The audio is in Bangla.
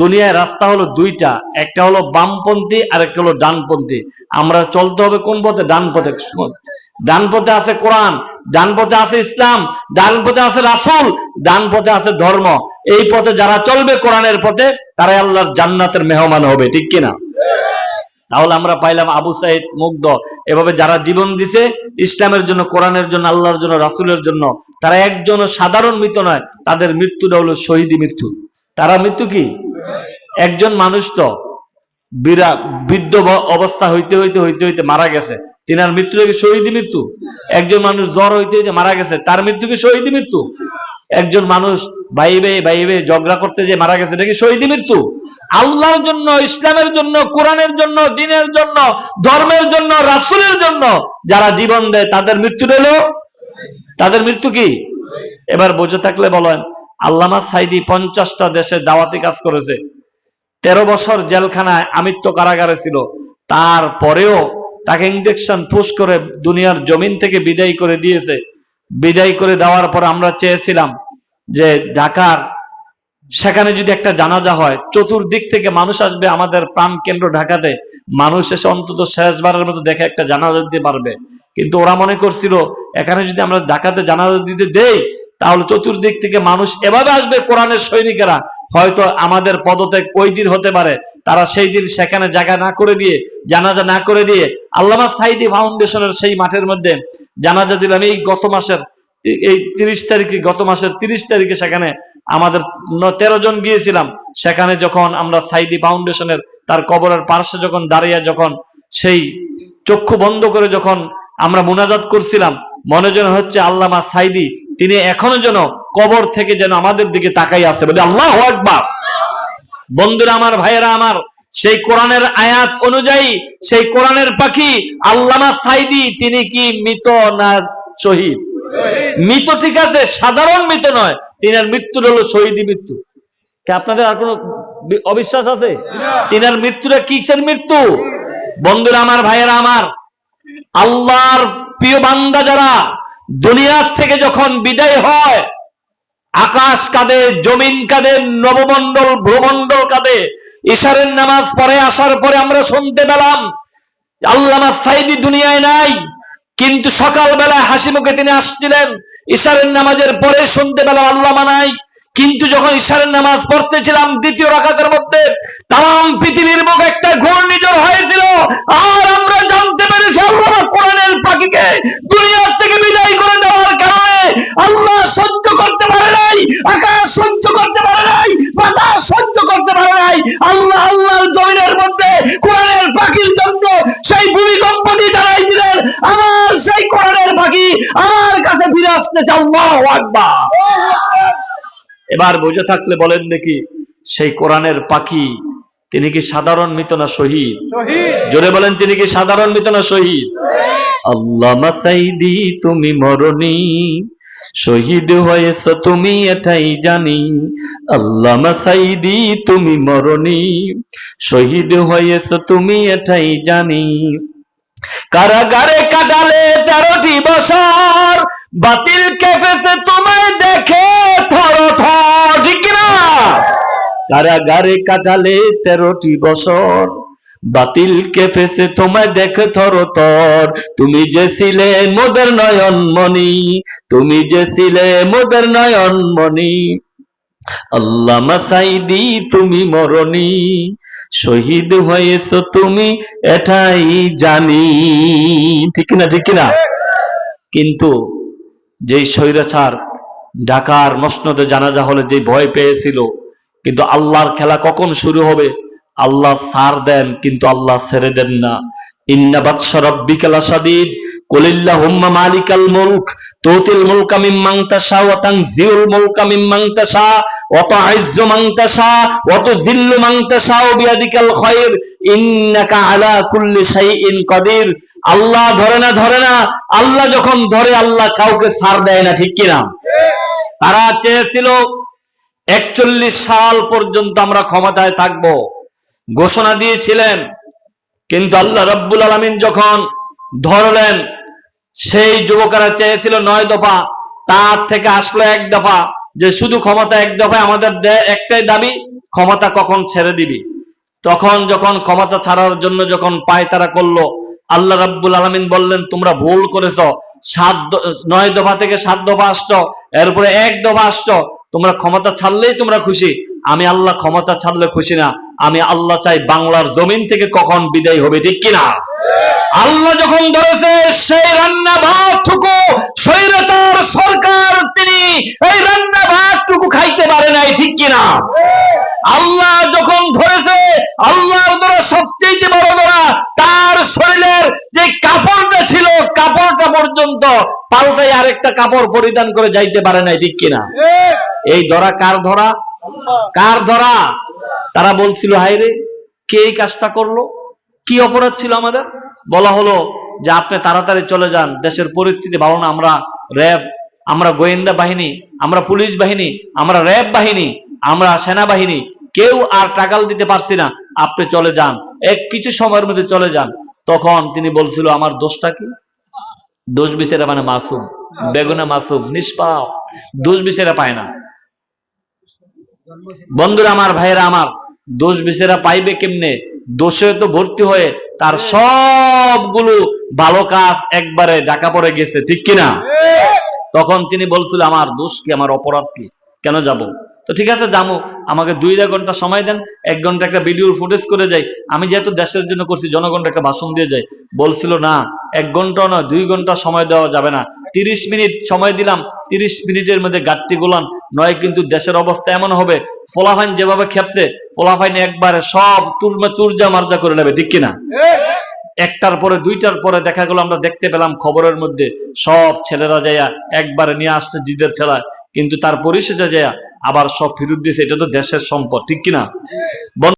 দুনিয়ায় রাস্তা হলো দুইটা, একটা হলো বামপন্থী আর একটা হলো ডানপন্থী। আমরা চলতে হবে কোন পথে? ডান পথে ডান পথে আছে কোরআন ডান পথে আছে ইসলাম ডান পথে আছে রাসুল ডান পথে আছে ধর্ম। এই পথে যারা চলবে কোরআনের পথে, তারাই আল্লাহর জান্নাতের মেহমান হবে, ঠিক কিনা? তাহলে আমরা পাইলাম আবু সাইদ মুগ্ধ। এভাবে যারা জীবন দিছে, ইসলামের জন্য, কোরআনের জন্য, আল্লাহর জন্য, রাসূলের জন্য, তারা একজন সাধারণ মৃত নয়, তাদের মৃত্যুটা হলো শহীদি মৃত্যু। তারা মৃত্যু কি? একজন মানুষ তো বিরা বৃদ্ধ অবস্থা হইতে হইতে হইতে হইতে মারা গেছে। তিনার মৃত্যু কি শহীদি মৃত্যু। একজন মানুষ জ্বর হইতে হইতে মারা গেছে, তার মৃত্যু কি শহীদি মৃত্যু? একজন মানুষ বাইবে বাইবে ঝগড়া করতে যে মারা গেছে, এটা কি শহীদি মৃত্যু? আল্লাহর জন্য, ইসলামের জন্য, কোরআনের জন্য, দিনের জন্য, ধর্মের জন্য, রাসূলের জন্য যারা জীবন দেয়, তাদের মৃত্যু হলো তাদের মৃত্যু কি? এবার বুঝে থাকলে বলেন আল্লামা সাইদি পঞ্চাশটা দেশে দাওয়াতি কাজ করেছে। তেরো বছর জেলখানায় আমিত্ব কারাগারে ছিল। তারপরেও তাকে ইঞ্জেকশন পুশ করে দুনিয়ার জমিন থেকে বিদায় করে দিয়েছে। বিদায় করে দেওয়ার পর আমরা চেয়েছিলাম যে ঢাকার, সেখানে যদি একটা জানাজা হয়, চতুর্দিক থেকে মানুষ আসবে আমাদের প্রাণ কেন্দ্র ঢাকাতে। মানুষ এসে অন্তত শেষবারের মতো দেখে একটা জানাজা দিতে পারবে। কিন্তু ওরা মনে করছিল, এখানে যদি আমরা ঢাকাতে জানাজা দিতে দেই তাহলে চতুর্দিক থেকে মানুষ এভাবে আসবে, কোরআনের সৈনিকেরা। হয়তো আমাদের পদত্যাগ ওই দিন হতে পারে। তারা সেই দিন সেখানে জায়গা না করে দিয়ে, জানাজা না করে দিয়ে, আল্লামা সাইদি ফাউন্ডেশনের সেই মাঠের মধ্যে জানাজা দিলাম। এই গত মাসের এই তিরিশ তারিখে, গত মাসের তিরিশ তারিখে সেখানে আমাদের তেরো জন গিয়েছিলাম। সেখানে যখন আমরা সাইদি ফাউন্ডেশনের তার কবরের পার্শ্বে যখন দাঁড়িয়ে, যখন সেই চক্ষু বন্ধ করে যখন আমরা মোনাজাত করছিলাম মনে যেন হচ্ছে আল্লামা সাইদি তিনি এখনও যেন কবর থেকে যেন আমাদের দিকে তাকাই আছে। বলে আল্লাহ আকবার! বন্ধুরা আমার ভাইয়েরা আমার সেই কোরআনের আয়াত অনুযায়ী সেই কোরআনের পাখি আল্লামা সাইদি তিনি কি মৃত না শহীদ? মৃত ঠিক আছে সাধারণ মৃত নয় তিনার মৃত্যুর হলো শহীদি মৃত্যু। আপনাদের আর কোনো অবিশ্বাস আছে? তিনার মৃত্যুটা কিসের মৃত্যু? বন্ধুরা আমার ভাইয়েরা আমার আল্লাহর প্রিয় বান্দা যারা দুনিয়ার থেকে যখন বিদায় হয়, আকাশ কাঁদে, জমিন কাঁদে, নবমণ্ডল ভ্রমণ্ডল কাঁদে ইশারের নামাজ পরে আসার পরে আমরা শুনতে পেলাম, আল্লামা সাইদি দুনিয়ায় নাই, কিন্তু সকালবেলায় হাসি মুখে তিনি আসছিলেন ইশারের নামাজের পরে শুনতে পেলাম আল্লামা নাই। কিন্তু যখন ইশারের নামাজ পড়তেছিলাম, দ্বিতীয় রাকাতের মধ্যে তাম পৃথিবীর মুখ একটা ঘূর্ণিঝড় হয়েছিল। আর আমরা জানতে পেরেছি আল্লামা কোরআনের পাখিকে দুনিয়ার থেকে বিদায় করে দেওয়ার কারণে আল্লাহ সহ্য করতে পারে নাই, আকাশ সহ্য করতে পারে নাই, বাতাস সহ্য করতে পারে নাই। আল্লাহ আল্লাহর জমিনের মধ্যে কোরআনের পাখির জন্য সেই ভূমিকম্প দিয়ে জানাই দিলেন, আমার সেই কোরআনের পাখি আমার কাছে ফিরে আসতেছে আল্লাহ আকবার। এবার বুঝে থাকলে বলেন দেখি সেই কোরআনের পাখি তিনি কি সাধারণ মৃত না শহীদ। জোরে বলেন তিনি কি সাধারণ মৃত না শহীদ। আল্লাহ মাসাইদি তুমি মরণি শহীদ হয়েছ তুমি এটাই জানি। আল্লাহ মাসাইদি তুমি মরণি শহীদ হয়েছ তুমি এটাই জানি। কারাগারে কাটালে তেরোটি বছর। বাতিল কেফেছে তোমায় দেখে ঠিক না কারাগারে কাটালে তেরোটি বছর। বাতিল কেফেছে তোমায় দেখে থর তর তুমি যে ছিলে মোদের নয়ন মনি তুমি যে ছিলে মোদের নয়ন মনি আল্লাহ মাসাইদি তুমি মরণি। শহীদ হয়েছ তুমি, এটাই জানি। ঠিক না ঠিক না কিন্তু যেই স্বৈরাচার ঢাকার মসনদে জানাজা হলে যে ভয় পেয়েছিল, কিন্তু আল্লাহর খেলা কখন শুরু হবে? আল্লাহ সার দেন, কিন্তু আল্লাহ ছেড়ে দেন না। ইন্না মালিকাল মুলক, তুতিল মুলকা মিম্মান তাশা ওয়া তানজিউল মুলকা মিম্মান তাশা। তু'ইজ্জু মান তাশা ওয়া তুযিল্লু মান বিয়াদিকাল খায়র ইন্নাকা আলা কুল্লি শাইইন কাদির। আল্লাহ ধরে না ধরে না, আল্লাহ যখন ধরে, আল্লাহ কাউকে ছাড় দেয় না, ঠিক কিনা? তারা চেয়েছিল, একচল্লিশ সাল পর্যন্ত আমরা ক্ষমতায় থাকব। ঘোষণা দিয়েছিলেন, কিন্তু আল্লাহ রব্বুল আলমিন যখন ধরলেন, সেই যুবকেরা চেয়েছিল নয় দফা, তার থেকে আসলো এক দফা। যে শুধু ক্ষমতা এক দফায় আমাদের একটাই দাবি, ক্ষমতা কখন ছেড়ে দিবি? তখন যখন ক্ষমতা ছাড়ার জন্য যখন পায় তারা করল, আল্লাহ রাব্বুল আলমিন বললেন, তোমরা ভুল করেছ। সাত নয় দফা থেকে সাত দফা আসছ, এরপরে এক দফা আসছ। তোমরা ক্ষমতা ছাড়লেই তোমরা খুশি। আমি আল্লাহ ক্ষমতা ছাড়লে খুশি না। আমি আল্লাহ চাই বাংলার জমিন থেকে কখন বিদায় হবে, ঠিক কিনা? আল্লাহ যখন ধরেছে, সেই রান্না ভাতটুকু স্বৈরাচার সরকার তিনি এই রান্না ভাতটুকু খাইতে পারে নাই, ঠিক কিনা? আল্লাহ যখন ধরেছে, আল্লাহর দ্বারা সবচেয়ে বড় ধরা তার শরীরের যে কাপড়টা ছিল, কাপড়টা পর্যন্ত পাল্টাই আরেকটা কাপড় পরিধান করে যাইতে পারে নাই, ঠিক কিনা? এই ধরা কার ধরা? কার ধরা? তারা বলছিল হাইরে কে এই কাজটা করল? কি অপরাধ ছিল আমাদের? বলা হলো যে আপনি তাড়াতাড়ি চলে যান, দেশের পরিস্থিতি ভালো না, আমরা র্যাব, আমরা গোয়েন্দা বাহিনী, আমরা পুলিশ বাহিনী, আমরা র্যাব বাহিনী, আমরা সেনাবাহিনী, কেউ আর টাকাল দিতে পারছি না, আপনি চলে যান, এক কিছু সময়ের মধ্যে চলে যান। তখন তিনি বলছিল, আমার দোষটা কি? দোষ বিচারে মানে মাসুম, বেগুনা মাসুম, নিষ্পাপ, দোষ বিচারে পায় না। বন্ধুরা, আমার ভাইয়েরা, আমার দোষ বিচারা পাইবে কেমনে? দোষে তো ভর্তি হয়ে তার সবগুলো ভালো কাজ একবারে ডাকা পড়ে গেছে ঠিক কিনা? তখন তিনি বলছিল আমার দোষ কি? আমার অপরাধ কি? কেন যাব? তো ঠিক আছে যাব আমাকে দুই দেড় ঘণ্টা সময় দেন, এক ঘণ্টা একটা ভিডিওর ফুটেজ করে যাই। আমি যেহেতু দেশের জন্য করছি, জনগণকে একটা ভাষণ দিয়ে যাই। বলছিল, না, এক ঘণ্টা নয়, দুই ঘণ্টা সময় দেওয়া যাবে না। তিরিশ মিনিট সময় দিলাম, তিরিশ মিনিটের মধ্যে গাঠটি গোলান। নয়, কিন্তু দেশের অবস্থা এমন হবে, ফোলাফাইন যেভাবে খেপছে, ফোলাফাইন একবারে সব তুরমা তুরজা মার্জা করে নেবে, ঠিক কিনা? একটার পরে দুইটার পরে দেখা গেল আমরা দেখতে পেলাম খবরের মধ্যে সব ছেলেরা যাইয়া একবারে নিয়ে আসছে জিদের খেলা কিন্তু তার পরিশেষে যাইয়া আবার সব ফিরত দিয়েছে, এটা তো দেশের সম্পদ, ঠিক কিনা?